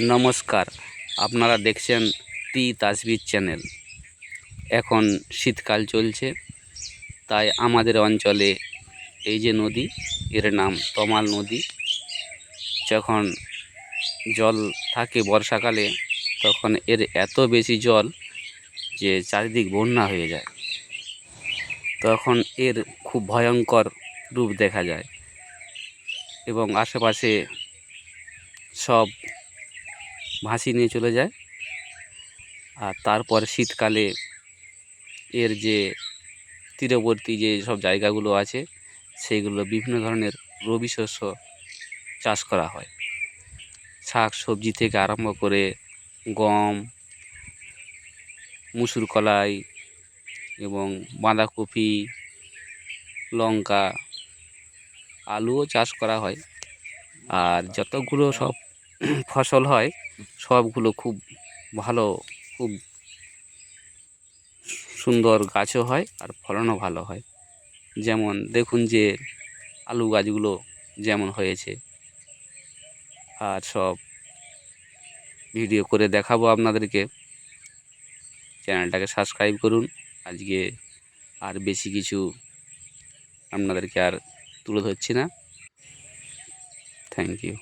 নমস্কার, আপনারা দেখছেন টি তাসবির চ্যানেল। এখন শীতকাল চলছে, তাই আমাদের অঞ্চলে এই যে নদী, এর নাম তমাল নদী। যখন জল থাকে বর্ষাকালে, তখন এর এত বেশি জল যে চারিদিক বন্যা হয়ে যায়। তখন এর খুব ভয়ঙ্কর রূপ দেখা যায় এবং আশেপাশে সব ভাসিয়ে নিয়ে চলে যায়। আর তারপর শীতকালে এর যে তীরবর্তী যে সব জায়গাগুলো আছে সেইগুলো বিভিন্ন ধরনের রবি শস্য চাষ করা হয়। শাক সবজি থেকে আরম্ভ করে গম, মুসুর কলাই এবং বাঁধাকপি, লঙ্কা, আলুও চাষ করা হয়। আর যতগুলো সব ফসল হয়, সবগুলো খুব ভালো, খুব সুন্দর গাছও হয় আর ফলনও ভালো হয়। যেমন দেখুন যে আলু গাছগুলো যেমন হয়েছে। আর সব ভিডিও করে দেখাবো আপনাদেরকে। চ্যানেলটাকে সাবস্ক্রাইব করুন। আজকে আর বেশি কিছু আপনাদেরকে আর তুলে ধরছি না। Thank you.